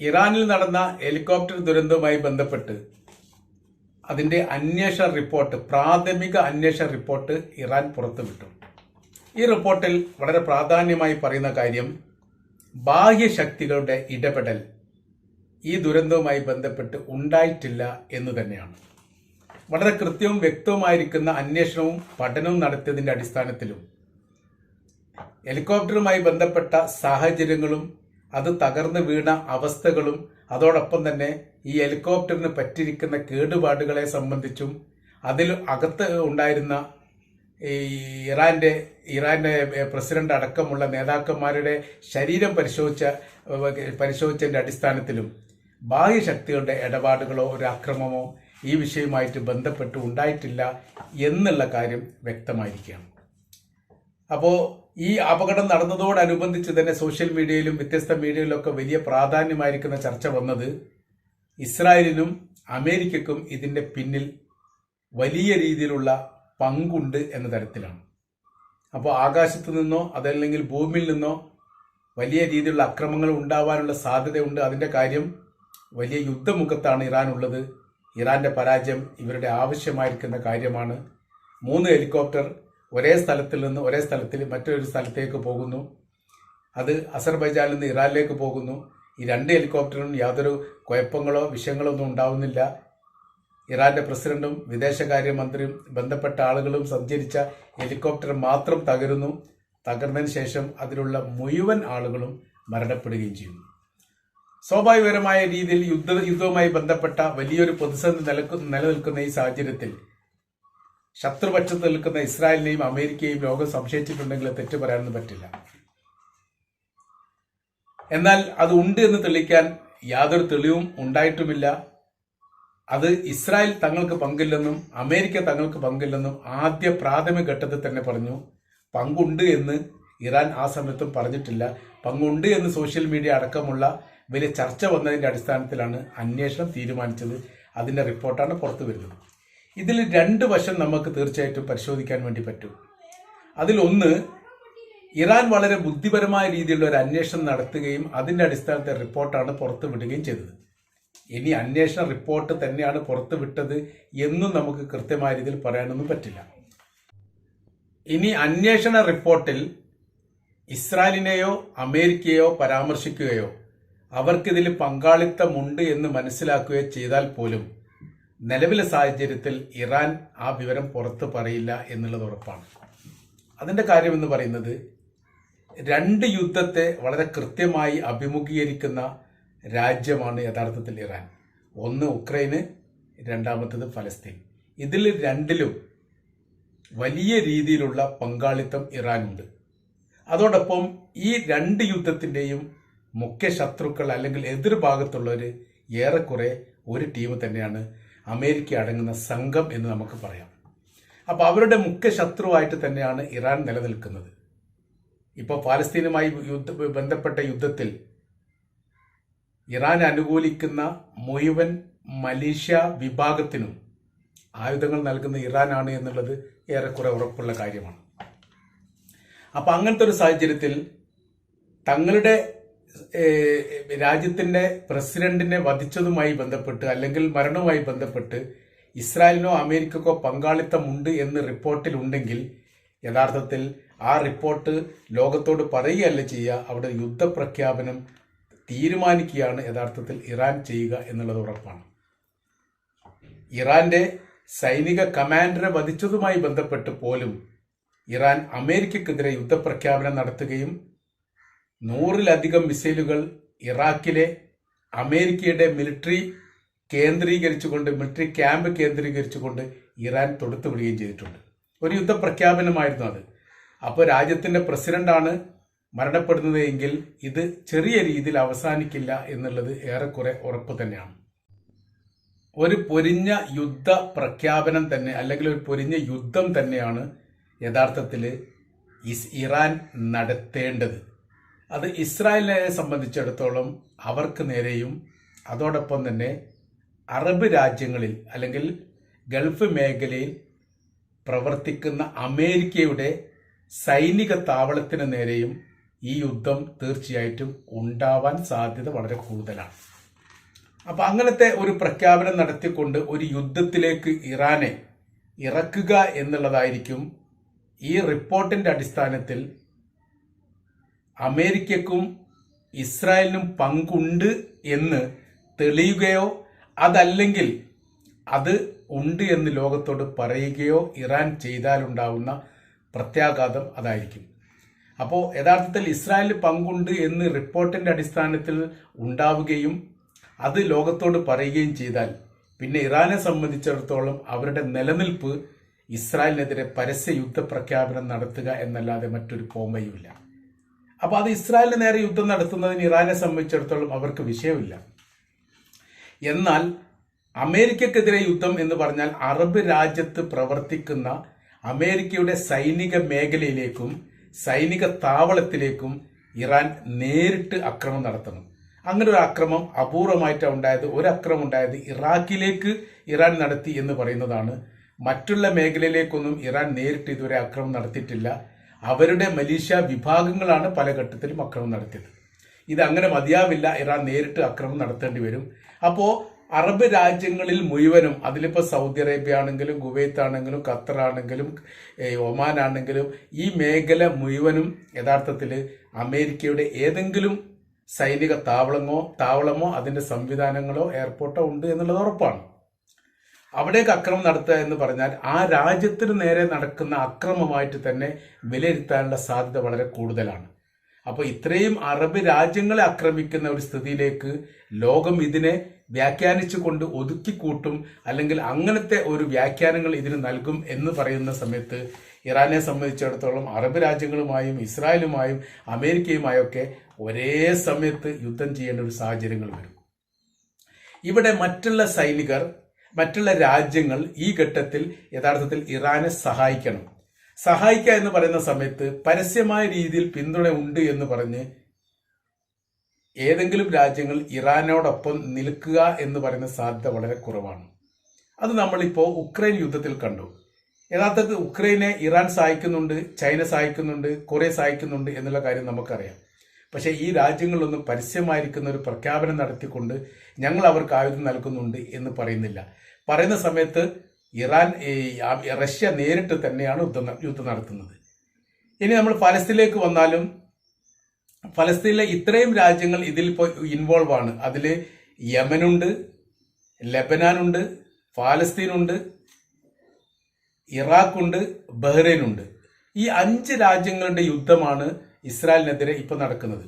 ഇറാനിൽ നടന്ന ഹെലികോപ്റ്റർ ദുരന്തവുമായി ബന്ധപ്പെട്ട് അതിന്റെ അന്വേഷണ റിപ്പോർട്ട് പ്രാഥമിക അന്വേഷണ റിപ്പോർട്ട് ഇറാൻ പുറത്തുവിട്ടു. ഈ റിപ്പോർട്ടിൽ വളരെ പ്രാധാന്യമായി പറയുന്ന കാര്യം ബാഹ്യശക്തികളുടെ ഇടപെടൽ ഈ ദുരന്തവുമായി ബന്ധപ്പെട്ട് ഉണ്ടായിട്ടില്ല എന്ന് തന്നെയാണ്. വളരെ കൃത്യവും വ്യക്തവുമായിരിക്കുന്ന അന്വേഷണവും പഠനവും നടത്തിയതിന്റെ അടിസ്ഥാനത്തിലും ഹെലികോപ്റ്ററുമായി ബന്ധപ്പെട്ട സാഹചര്യങ്ങളും അത് തകർന്നു വീണ അവസ്ഥകളും അതോടൊപ്പം തന്നെ ഈ ഹെലികോപ്റ്ററിന് പറ്റിയിരിക്കുന്ന കേടുപാടുകളെ സംബന്ധിച്ചും അതിൽ അകത്ത് ഉണ്ടായിരുന്ന ഈ ഇറാന്റെ ഇറാന്റെ പ്രസിഡന്റ് അടക്കമുള്ള നേതാക്കന്മാരുടെ ശരീരം പരിശോധിച്ച പരിശോധിച്ചതിന്റെ അടിസ്ഥാനത്തിലും ബാഹ്യശക്തികളുടെ ഇടപാടുകളോ ഒരു അക്രമമോ ഈ വിഷയവുമായിട്ട് ബന്ധപ്പെട്ട് ഉണ്ടായിട്ടില്ല എന്നുള്ള കാര്യം വ്യക്തമായിരിക്കുകയാണ്. അപ്പോൾ ഈ അപകടം നടന്നതോടനുബന്ധിച്ച് തന്നെ സോഷ്യൽ മീഡിയയിലും വ്യത്യസ്ത മീഡിയയിലൊക്കെ വലിയ പ്രാധാന്യമായിരിക്കുന്ന ചർച്ച വന്നത് ഇസ്രായേലിനും അമേരിക്കക്കും ഇതിന്റെ പിന്നിൽ വലിയ രീതിയിലുള്ള പങ്കുണ്ട് എന്ന തരത്തിലാണ്. അപ്പോൾ ആകാശത്ത് നിന്നോ അതല്ലെങ്കിൽ ഭൂമിയിൽ നിന്നോ വലിയ രീതിയിലുള്ള അക്രമങ്ങൾ ഉണ്ടാവാനുള്ള സാധ്യതയുണ്ട്. അതിന്റെ കാര്യം വലിയ യുദ്ധമുഖത്താണ് ഇറാൻ ഉള്ളത് ഇറാന്റെ പരാജയം ഇവരുടെ ആവശ്യമായിരിക്കുന്ന കാര്യമാണ്. മൂന്ന് ഹെലികോപ്റ്റർ ഒരേ സ്ഥലത്തിൽ നിന്ന് ഒരേ സ്ഥലത്തിൽ മറ്റൊരു സ്ഥലത്തേക്ക് പോകുന്നു. അത് അസർബൈജാനിൽ നിന്ന് ഇറാനിലേക്ക് പോകുന്നു. ഈ രണ്ട് ഹെലികോപ്റ്ററിനും യാതൊരു കുഴപ്പങ്ങളോ വിഷയങ്ങളോ ഒന്നും ഉണ്ടാവുന്നില്ല. ഇറാന്റെ പ്രസിഡന്റും വിദേശകാര്യമന്ത്രിയും ബന്ധപ്പെട്ട ആളുകളും സഞ്ചരിച്ച ഹെലികോപ്റ്റർ മാത്രം തകരുന്നു. തകർന്നതിന് ശേഷം അതിലുള്ള മുഴുവൻ ആളുകളും മരണപ്പെടുകയും ചെയ്യുന്നു. സ്വാഭാവികപരമായ രീതിയിൽ യുദ്ധ യുദ്ധവുമായി ബന്ധപ്പെട്ട വലിയൊരു പ്രതിസന്ധി നിലനിൽക്കുന്ന ഈ സാഹചര്യത്തിൽ ശത്രുപക്ഷത്ത് നിൽക്കുന്ന ഇസ്രായേലിനെയും അമേരിക്കയെയും ലോകം സംശയിച്ചിട്ടുണ്ടെങ്കിൽ തെറ്റ് പറയാനൊന്നും പറ്റില്ല. എന്നാൽ അത് ഉണ്ട് എന്ന് തെളിയിക്കാൻ യാതൊരു തെളിവും ഉണ്ടായിട്ടുമില്ല. അത് ഇസ്രായേൽ തങ്ങൾക്ക് പങ്കില്ലെന്നും അമേരിക്ക തങ്ങൾക്ക് പങ്കില്ലെന്നും ആദ്യ പ്രാഥമിക ഘട്ടത്തിൽ തന്നെ പറഞ്ഞു. പങ്കുണ്ട് എന്ന് ഇറാൻ ആ സമയത്തും പറഞ്ഞിട്ടില്ല. പങ്കുണ്ട് എന്ന് സോഷ്യൽ മീഡിയ അടക്കമുള്ള വലിയ ചർച്ച വന്നതിന്റെ അടിസ്ഥാനത്തിലാണ് അന്വേഷണം തീരുമാനിച്ചത്. അതിന്റെ റിപ്പോർട്ടാണ് പുറത്തു വരുന്നത് ഇതിൽ രണ്ട് വശം നമുക്ക് തീർച്ചയായിട്ടും പരിശോധിക്കാൻ വേണ്ടി പറ്റും. അതിലൊന്ന് ഇറാൻ വളരെ ബുദ്ധിപരമായ രീതിയിലുള്ള ഒരു അന്വേഷണം നടത്തുകയും അതിന്റെ അടിസ്ഥാനത്തിൽ റിപ്പോർട്ടാണ് പുറത്തു വിടുകയും ചെയ്തത്. ഇനി അന്വേഷണ റിപ്പോർട്ട് തന്നെയാണ് പുറത്തു വിട്ടത് എന്നും നമുക്ക് കൃത്യമായ രീതിയിൽ പറയാനൊന്നും പറ്റില്ല. ഇനി അന്വേഷണ റിപ്പോർട്ടിൽ ഇസ്രായേലിനെയോ അമേരിക്കയോ പരാമർശിക്കുകയോ അവർക്കിതിൽ പങ്കാളിത്തമുണ്ട് എന്ന് മനസ്സിലാക്കുകയോ ചെയ്താൽ പോലും നിലവിലെ സാഹചര്യത്തിൽ ഇറാൻ ആ വിവരം പുറത്ത് പറയില്ല എന്നുള്ളത് ഉറപ്പാണ്. അതിന്റെ കാര്യമെന്ന് പറയുന്നത് രണ്ട് യുദ്ധത്തെ വളരെ കൃത്യമായി അഭിമുഖീകരിക്കുന്ന രാജ്യമാണ് യഥാർത്ഥത്തിൽ ഇറാൻ. ഒന്ന് ഉക്രൈന് രണ്ടാമത്തത് ഫലസ്തീൻ. ഇതിൽ രണ്ടിലും വലിയ രീതിയിലുള്ള പങ്കാളിത്തം ഇറാനുണ്ട്. അതോടൊപ്പം ഈ രണ്ട് യുദ്ധത്തിന്റെയും മുഖ്യ ശത്രുക്കൾ അല്ലെങ്കിൽ എതിർഭാഗത്തുള്ളവർ ഏറെക്കുറെ ഒരു ടീം തന്നെയാണ് അമേരിക്ക അടങ്ങുന്ന സംഘം എന്ന് നമുക്ക് പറയാം. അപ്പോൾ അവരുടെ മുഖ്യ ശത്രുവായിട്ട് തന്നെയാണ് ഇറാൻ നിലനിൽക്കുന്നത്. ഇപ്പോൾ പാലസ്തീനുമായി യുദ്ധ ബന്ധപ്പെട്ട യുദ്ധത്തിൽ ഇറാൻ അനുകൂലിക്കുന്ന മുഴുവൻ മലേഷ്യ വിഭാഗത്തിനും ആയുധങ്ങൾ നൽകുന്ന ഇറാനാണ് എന്നുള്ളത് ഏറെക്കുറെ ഉറപ്പുള്ള കാര്യമാണ്. അപ്പൊ അങ്ങനത്തെ ഒരു സാഹചര്യത്തിൽ തങ്ങളുടെ രാജ്യത്തിന്റെ പ്രസിഡന്റിനെ വധിച്ചതുമായി ബന്ധപ്പെട്ട് അല്ലെങ്കിൽ മരണവുമായി ബന്ധപ്പെട്ട് ഇസ്രായേലിനോ അമേരിക്കക്കോ പങ്കാളിത്തമുണ്ട് എന്ന് റിപ്പോർട്ടിലുണ്ടെങ്കിൽ യഥാർത്ഥത്തിൽ ആ റിപ്പോർട്ട് ലോകത്തോട് പറയുകയല്ല ചെയ്യുക അവിടെ യുദ്ധപ്രഖ്യാപനം തീരുമാനിക്കുകയാണ് യഥാർത്ഥത്തിൽ ഇറാൻ ചെയ്യുക എന്നുള്ളത് ഉറപ്പാണ്. ഇറാന്റെ സൈനിക കമാൻഡറെ വധിച്ചതുമായി ബന്ധപ്പെട്ട് പോലും ഇറാൻ അമേരിക്കക്കെതിരെ യുദ്ധപ്രഖ്യാപനം നടത്തുകയും നൂറിലധികം മിസൈലുകൾ ഇറാഖിലെ അമേരിക്കയുടെ മിലിറ്ററി കേന്ദ്രീകരിച്ചുകൊണ്ട് മിലിറ്ററി ക്യാമ്പ് കേന്ദ്രീകരിച്ചുകൊണ്ട് ഇറാൻ തൊടുത്തുവിടുകയും ചെയ്തിട്ടുണ്ട്. ഒരു യുദ്ധ യുദ്ധപ്രഖ്യാപനമായിരുന്നു അത്. അപ്പോൾ രാജ്യത്തിന്റെ പ്രസിഡന്റാണ് മരണപ്പെടുന്നത് എങ്കിൽ ഇത് ചെറിയ രീതിയിൽ അവസാനിക്കില്ല എന്നുള്ളത് ഏറെക്കുറെ ഉറപ്പ് തന്നെയാണ്. ഒരു പൊരിഞ്ഞ യുദ്ധ പ്രഖ്യാപനം തന്നെ അല്ലെങ്കിൽ ഒരു പൊരിഞ്ഞ യുദ്ധം തന്നെയാണ് യഥാർത്ഥത്തിൽ ഇറാൻ നടത്തേണ്ടത്. അത് ഇസ്രായേലിനെ സംബന്ധിച്ചിടത്തോളം അവർക്ക് നേരെയും അതോടൊപ്പം തന്നെ അറബ് രാജ്യങ്ങളിൽ അല്ലെങ്കിൽ ഗൾഫ് മേഖലയിൽ പ്രവർത്തിക്കുന്ന അമേരിക്കയുടെ സൈനിക താവളത്തിന് നേരെയും ഈ യുദ്ധം തീർച്ചയായിട്ടും ഉണ്ടാവാൻ സാധ്യത വളരെ കൂടുതലാണ്. അപ്പൊ അങ്ങനത്തെ ഒരു പ്രഖ്യാപനം നടത്തിക്കൊണ്ട് ഒരു യുദ്ധത്തിലേക്ക് ഇറാനെ ഇറക്കുക എന്നുള്ളതായിരിക്കും ഈ റിപ്പോർട്ടിന്റെ അടിസ്ഥാനത്തിൽ അമേരിക്കക്കും ഇസ്രായേലിനും പങ്കുണ്ട് എന്ന് തെളിയുകയോ അതല്ലെങ്കിൽ അത് ഉണ്ട് എന്ന് ലോകത്തോട് പറയുകയോ ഇറാൻ ചെയ്താലുണ്ടാവുന്ന പ്രത്യാഘാതം അതായിരിക്കും. അപ്പോൾ യഥാർത്ഥത്തിൽ ഇസ്രായേലിന് പങ്കുണ്ട് എന്ന് റിപ്പോർട്ടിന്റെ അടിസ്ഥാനത്തിൽ ഉണ്ടാവുകയും അത് ലോകത്തോട് പറയുകയും ചെയ്താൽ പിന്നെ ഇറാനെ സംബന്ധിച്ചിടത്തോളം അവരുടെ നിലനിൽപ്പ് ഇസ്രായേലിനെതിരെ പരസ്യ യുദ്ധപ്രഖ്യാപനം നടത്തുക എന്നല്ലാതെ മറ്റൊരു പോംവയുമില്ല അപ്പൊ അത് ഇസ്രായേലിന് നേരെ യുദ്ധം നടത്തുന്നതിന് ഇറാനെ സംബന്ധിച്ചിടത്തോളം അവർക്ക് വിഷയമില്ല. എന്നാൽ അമേരിക്കക്കെതിരെ യുദ്ധം എന്ന് പറഞ്ഞാൽ അറബ് രാജ്യത്ത് പ്രവർത്തിക്കുന്ന അമേരിക്കയുടെ സൈനിക മേഖലയിലേക്കും സൈനിക താവളത്തിലേക്കും ഇറാൻ നേരിട്ട് അക്രമം നടത്തണം. അങ്ങനെ ഒരു അക്രമം അപൂർവമായിട്ടാണ് ഉണ്ടായത്. ഒരു അക്രമം ഉണ്ടായത് ഇറാഖിലേക്ക് ഇറാൻ നടത്തി എന്ന് പറയുന്നതാണ്. മറ്റുള്ള മേഖലയിലേക്കൊന്നും ഇറാൻ നേരിട്ട് ഇതുവരെ അക്രമം നടത്തിയിട്ടില്ല. അവരുടെ മലീഷ്യ വിഭാഗങ്ങളാണ് പല ഘട്ടത്തിലും അക്രമം നടത്തിയത്. ഇത് അങ്ങനെ മതിയാവില്ല. ഇറാൻ നേരിട്ട് അക്രമം നടത്തേണ്ടി വരും. അപ്പോ അറബ് രാജ്യങ്ങളിൽ മുഴുവനും അതിലിപ്പോ സൗദി അറേബ്യ ആണെങ്കിലും കുവൈത്ത് ആണെങ്കിലും ഖത്തർ ആണെങ്കിലും ഒമാൻ ആണെങ്കിലും ഈ മേഖല മുഴുവനും യഥാർത്ഥത്തിൽ അമേരിക്കയുടെ ഏതെങ്കിലും സൈനിക താവളമോ താവളമോ അതിന്റെ സംവിധാനങ്ങളോ എയർപോർട്ടോ ഉണ്ട് എന്നുള്ളത് ഉറപ്പാണ്. അവിടേക്ക് അക്രമം നടത്തുക എന്ന് പറഞ്ഞാൽ ആ രാജ്യത്തിന് നേരെ നടക്കുന്ന അക്രമമായിട്ട് തന്നെ വിലയിരുത്താനുള്ള സാധ്യത വളരെ കൂടുതലാണ്. അപ്പോൾ ഇത്രയും അറബ് രാജ്യങ്ങളെ ആക്രമിക്കുന്ന ഒരു സ്ഥിതിയിലേക്ക് ലോകം ഇതിനെ വ്യാഖ്യാനിച്ചുകൊണ്ട് ഒതുക്കിക്കൂട്ടും അല്ലെങ്കിൽ അങ്ങനത്തെ ഒരു വ്യാഖ്യാനങ്ങൾ ഇതിന് നൽകും എന്ന് പറയുന്ന സമയത്ത് ഇറാനെ സംബന്ധിച്ചിടത്തോളം അറബ് രാജ്യങ്ങളുമായും ഇസ്രായേലുമായും അമേരിക്കയുമായും ഒക്കെ ഒരേ സമയത്ത് യുദ്ധം ചെയ്യേണ്ട ഒരു സാഹചര്യങ്ങൾ വരും. ഇവിടെ മറ്റുള്ള സൈനികർ മറ്റുള്ള രാജ്യങ്ങൾ ഈ ഘട്ടത്തിൽ യഥാർത്ഥത്തിൽ ഇറാനെ സഹായിക്കണം. സഹായിക്കുക എന്ന് പറയുന്ന സമയത്ത് പരസ്യമായ രീതിയിൽ പിന്തുണ ഉണ്ട് എന്ന് പറഞ്ഞ് ഏതെങ്കിലും രാജ്യങ്ങൾ ഇറാനോടൊപ്പം നിൽക്കുക എന്ന് പറയുന്ന സാധ്യത വളരെ കുറവാണ്. അത് നമ്മളിപ്പോൾ ഉക്രൈൻ യുദ്ധത്തിൽ കണ്ടു. യഥാർത്ഥത്തിൽ ഉക്രൈനെ ഇറാൻ സഹായിക്കുന്നുണ്ട് ചൈന സഹായിക്കുന്നുണ്ട് കൊറിയ സഹായിക്കുന്നുണ്ട് എന്നുള്ള കാര്യം നമുക്കറിയാം. പക്ഷേ ഈ രാജ്യങ്ങളിലൊന്നും പരസ്യമായിരിക്കുന്ന ഒരു പ്രഖ്യാപനം നടത്തിക്കൊണ്ട് ഞങ്ങൾ അവർക്ക് ആയുധം നൽകുന്നുണ്ട് എന്ന് പറയുന്നില്ല. പറയുന്ന സമയത്ത് ഇറാൻ റഷ്യ നേരിട്ട് തന്നെയാണ് യുദ്ധം യുദ്ധം നടത്തുന്നത്. ഇനി നമ്മൾ ഫലസ്തീനിലേക്ക് വന്നാലും ഫലസ്തീനിലെ ഇത്രയും രാജ്യങ്ങൾ ഇതിൽ ഇപ്പോൾ ഇൻവോൾവ് ആണ്. അതിൽ യമനുണ്ട് ലെബനാനുണ്ട് ഫാലസ്തീനുണ്ട് ഇറാഖുണ്ട് ബഹ്റൈനുണ്ട്. ഈ അഞ്ച് രാജ്യങ്ങളുടെ യുദ്ധമാണ് ഇസ്രായേലിനെതിരെ ഇപ്പോൾ നടക്കുന്നത്.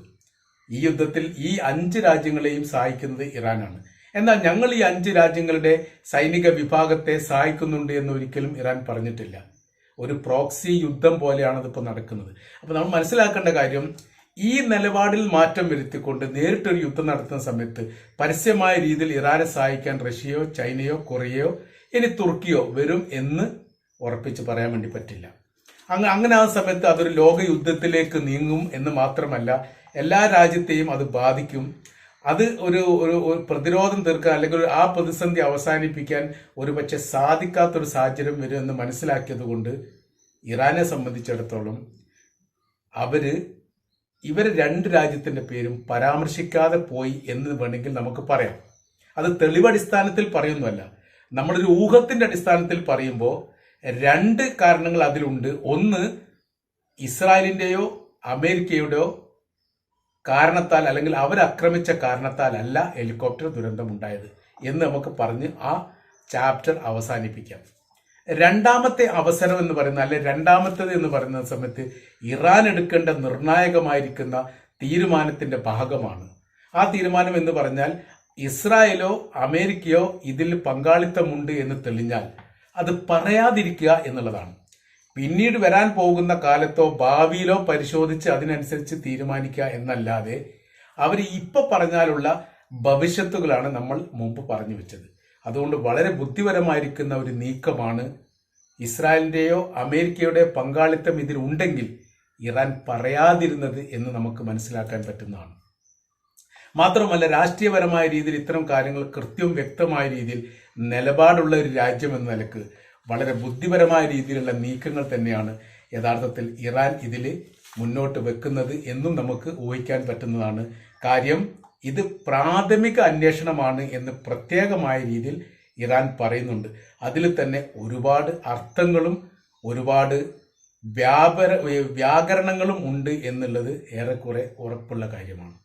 ഈ യുദ്ധത്തിൽ ഈ അഞ്ച് രാജ്യങ്ങളെയും സഹായിക്കുന്നത് ഇറാനാണ്. എന്നാൽ ഞങ്ങൾ ഈ അഞ്ച് രാജ്യങ്ങളുടെ സൈനിക വിഭാഗത്തെ സഹായിക്കുന്നുണ്ട് എന്ന് ഒരിക്കലും ഇറാൻ പറഞ്ഞിട്ടില്ല. ഒരു പ്രോക്സി യുദ്ധം പോലെയാണ് ഇതിപ്പോൾ നടക്കുന്നത്. അപ്പോൾ നമ്മൾ മനസ്സിലാക്കേണ്ട കാര്യം ഈ നിലപാടിൽ മാറ്റം വരുത്തിക്കൊണ്ട് നേരിട്ടൊരു യുദ്ധം നടത്തുന്ന സമയത്ത് പരസ്യമായ രീതിയിൽ ഇറാനെ സഹായിക്കാൻ റഷ്യയോ ചൈനയോ കൊറിയയോ ഇനി തുർക്കിയോ വരും എന്ന് ഉറപ്പിച്ച് പറയാൻ വേണ്ടി പറ്റില്ല. അങ്ങ് അങ്ങനെ ആ സമയത്ത് അതൊരു ലോക യുദ്ധത്തിലേക്ക് നീങ്ങും എന്ന് മാത്രമല്ല എല്ലാ രാജ്യത്തെയും അത് ബാധിക്കും. അത് ഒരു ഒരു പ്രതിരോധം തീർക്കാൻ അല്ലെങ്കിൽ ആ പ്രതിസന്ധി അവസാനിപ്പിക്കാൻ ഒരുപക്ഷെ സാധിക്കാത്തൊരു സാഹചര്യം വരും എന്ന് മനസ്സിലാക്കിയത് കൊണ്ട് ഇറാനെ സംബന്ധിച്ചിടത്തോളം അവർ ഇവർ രണ്ട് രാജ്യത്തിന്റെ പേരും പരാമർശിക്കാതെ പോയി എന്ന് വേണമെങ്കിൽ നമുക്ക് പറയാം. അത് തെളിവടിസ്ഥാനത്തിൽ പറയുന്നതല്ല. നമ്മളൊരു ഊഹത്തിന്റെ അടിസ്ഥാനത്തിൽ പറയുമ്പോൾ രണ്ട് കാരണങ്ങൾ അതിലുണ്ട്. ഒന്ന് ഇസ്രായേലിന്റെയോ അമേരിക്കയുടെയോ കാരണത്താൽ അല്ലെങ്കിൽ അവരാക്രമിച്ച കാരണത്താൽ അല്ല ഹെലികോപ്റ്റർ ദുരന്തം ഉണ്ടായത് എന്ന് നമുക്ക് പറഞ്ഞ് ആ ചാപ്റ്റർ അവസാനിപ്പിക്കാം. രണ്ടാമത്തെ അവസരം എന്ന് പറയുന്ന അല്ലെ രണ്ടാമത്തേത് എന്ന് പറയുന്ന സമയത്ത് ഇറാൻ എടുക്കേണ്ട നിർണായകമായിരിക്കുന്ന തീരുമാനത്തിന്റെ ഭാഗമാണ്. ആ തീരുമാനം എന്ന് പറഞ്ഞാൽ ഇസ്രായേലോ അമേരിക്കയോ ഇതിൽ പങ്കാളിത്തമുണ്ട് എന്ന് തെളിഞ്ഞാൽ അത് പറയാതിരിക്കുക എന്നുള്ളതാണ്. പിന്നീട് വരാൻ പോകുന്ന കാലത്തോ ഭാവിയിലോ പരിശോധിച്ച് അതിനനുസരിച്ച് തീരുമാനിക്കുക എന്നല്ലാതെ അവർ ഇപ്പൊ പറഞ്ഞാലുള്ള ഭവിഷ്യത്തുകളാണ് നമ്മൾ മുമ്പ് പറഞ്ഞു വെച്ചത്. അതുകൊണ്ട് വളരെ ബുദ്ധിപരമായിരിക്കുന്ന ഒരു നീക്കമാണ് ഇസ്രായേലിന്റെയോ അമേരിക്കയുടെ പങ്കാളിത്തം ഇതിലുണ്ടെങ്കിൽ ഇറാൻ പറയാതിരുന്നത് എന്ന് നമുക്ക് മനസ്സിലാക്കാൻ പറ്റുന്നതാണ്. മാത്രമല്ല രാഷ്ട്രീയപരമായ രീതിയിൽ ഇത്തരം കാര്യങ്ങൾ കൃത്യവും വ്യക്തമായ രീതിയിൽ നിലപാടുള്ള ഒരു രാജ്യം എന്ന നിലയ്ക്ക് വളരെ ബുദ്ധിപരമായ രീതിയിലുള്ള നീക്കങ്ങൾ തന്നെയാണ് യഥാർത്ഥത്തിൽ ഇറാൻ ഇതിൽ മുന്നോട്ട് വെക്കുന്നത് എന്നും നമുക്ക് ഊഹിക്കാൻ പറ്റുന്നതാണ്. കാര്യം ഇത് പ്രാഥമിക അന്വേഷണമാണ് എന്ന് പ്രത്യേകമായ രീതിയിൽ ഇറാൻ പറയുന്നുണ്ട്. അതിൽ തന്നെ ഒരുപാട് അർത്ഥങ്ങളും ഒരുപാട് വ്യാപര വ്യാകരണങ്ങളും ഉണ്ട് എന്നുള്ളത് ഏറെക്കുറെ ഉറപ്പുള്ള കാര്യമാണ്.